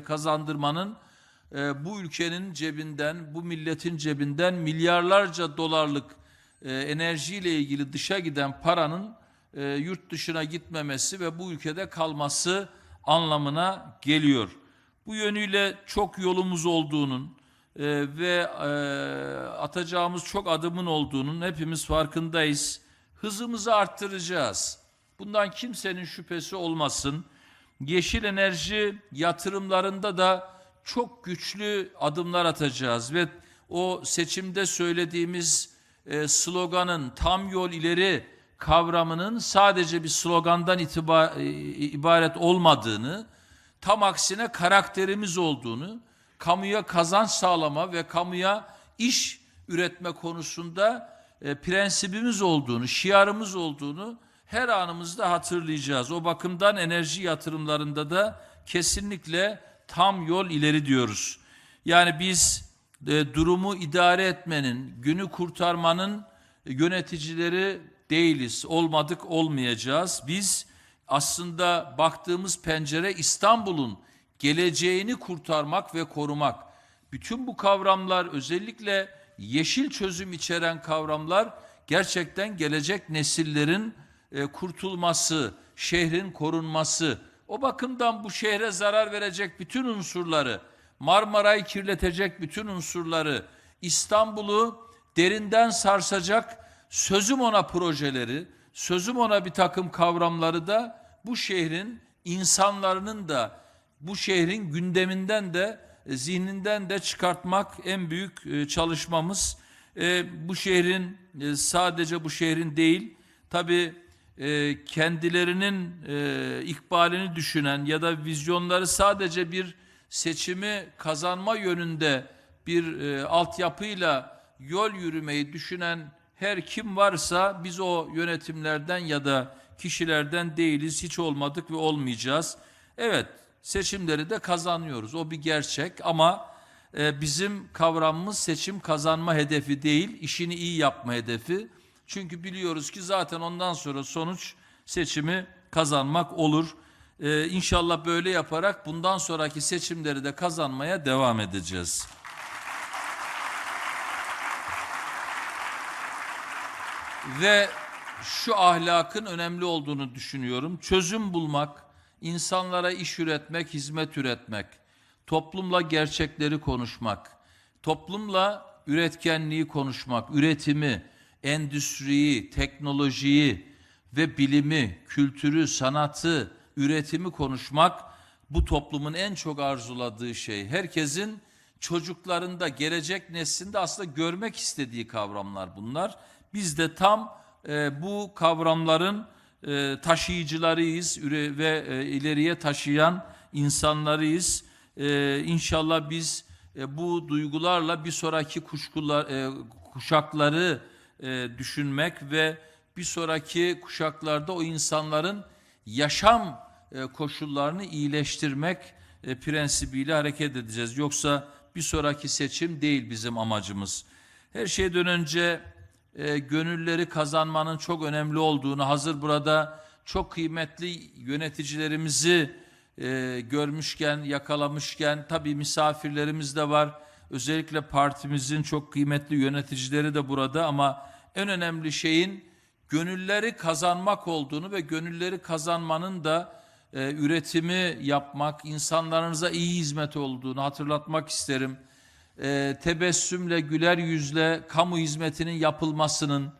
kazandırmanın e, bu ülkenin cebinden, bu milletin cebinden milyarlarca dolarlık e, enerjiyle ilgili dışa giden paranın e, yurt dışına gitmemesi ve bu ülkede kalması anlamına geliyor. Bu yönüyle çok yolumuz olduğunun e, ve e, atacağımız çok adımın olduğunun hepimiz farkındayız. Hızımızı arttıracağız. Bundan kimsenin şüphesi olmasın. Yeşil enerji yatırımlarında da çok güçlü adımlar atacağız ve o seçimde söylediğimiz e, sloganın tam yol ileri kavramının sadece bir slogandan itibar, e, ibaret olmadığını, tam aksine karakterimiz olduğunu, kamuya kazanç sağlama ve kamuya iş üretme konusunda e, prensibimiz olduğunu, şiarımız olduğunu her anımızda hatırlayacağız. O bakımdan enerji yatırımlarında da kesinlikle tam yol ileri diyoruz. Yani biz e, durumu idare etmenin, günü kurtarmanın yöneticileri değiliz. Olmadık, olmayacağız. Biz aslında baktığımız pencere İstanbul'un geleceğini kurtarmak ve korumak. Bütün bu kavramlar özellikle yeşil çözüm içeren kavramlar gerçekten gelecek nesillerin e, kurtulması, şehrin korunması. O bakımdan bu şehre zarar verecek bütün unsurları, Marmara'yı kirletecek bütün unsurları, İstanbul'u derinden sarsacak sözüm ona projeleri, sözüm ona bir takım kavramları da bu şehrin insanlarının da bu şehrin gündeminden de e, zihninden de çıkartmak en büyük e, çalışmamız. Bu şehrin sadece bu şehrin değil tabi kendilerinin e, ikbalini düşünen ya da vizyonları sadece bir seçimi kazanma yönünde bir e, altyapıyla yol yürümeyi düşünen her kim varsa biz o yönetimlerden ya da kişilerden değiliz, hiç olmadık ve olmayacağız. Evet, seçimleri de kazanıyoruz. O bir gerçek ama e, bizim kavramımız seçim kazanma hedefi değil, işini iyi yapma hedefi. Çünkü biliyoruz ki zaten ondan sonra sonuç seçimi kazanmak olur. Ee, inşallah böyle yaparak bundan sonraki seçimleri de kazanmaya devam edeceğiz. Ve şu ahlakın önemli olduğunu düşünüyorum. Çözüm bulmak, insanlara iş üretmek, hizmet üretmek, toplumla gerçekleri konuşmak, toplumla üretkenliği konuşmak, üretimi, endüstriyi, teknolojiyi ve bilimi, kültürü, sanatı, üretimi konuşmak bu toplumun en çok arzuladığı şey. Herkesin çocuklarında, gelecek neslinde aslında görmek istediği kavramlar bunlar. Biz de tam e, bu kavramların e, taşıyıcılarıyız ve e, ileriye taşıyan insanlarıyız. E, inşallah biz e, bu duygularla bir sonraki kuşkular, e, kuşakları e, düşünmek ve bir sonraki kuşaklarda o insanların yaşam e, koşullarını iyileştirmek e, prensibiyle hareket edeceğiz. Yoksa bir sonraki seçim değil bizim amacımız. Her şeyden önce e, gönülleri kazanmanın çok önemli olduğunu hazır burada çok kıymetli yöneticilerimizi e, görmüşken, yakalamışken tabii misafirlerimiz de var. Özellikle partimizin çok kıymetli yöneticileri de burada ama en önemli şeyin gönülleri kazanmak olduğunu ve gönülleri kazanmanın da e, üretimi yapmak, insanlarınıza iyi hizmet olduğunu hatırlatmak isterim. E, tebessümle, güler yüzle kamu hizmetinin yapılmasının,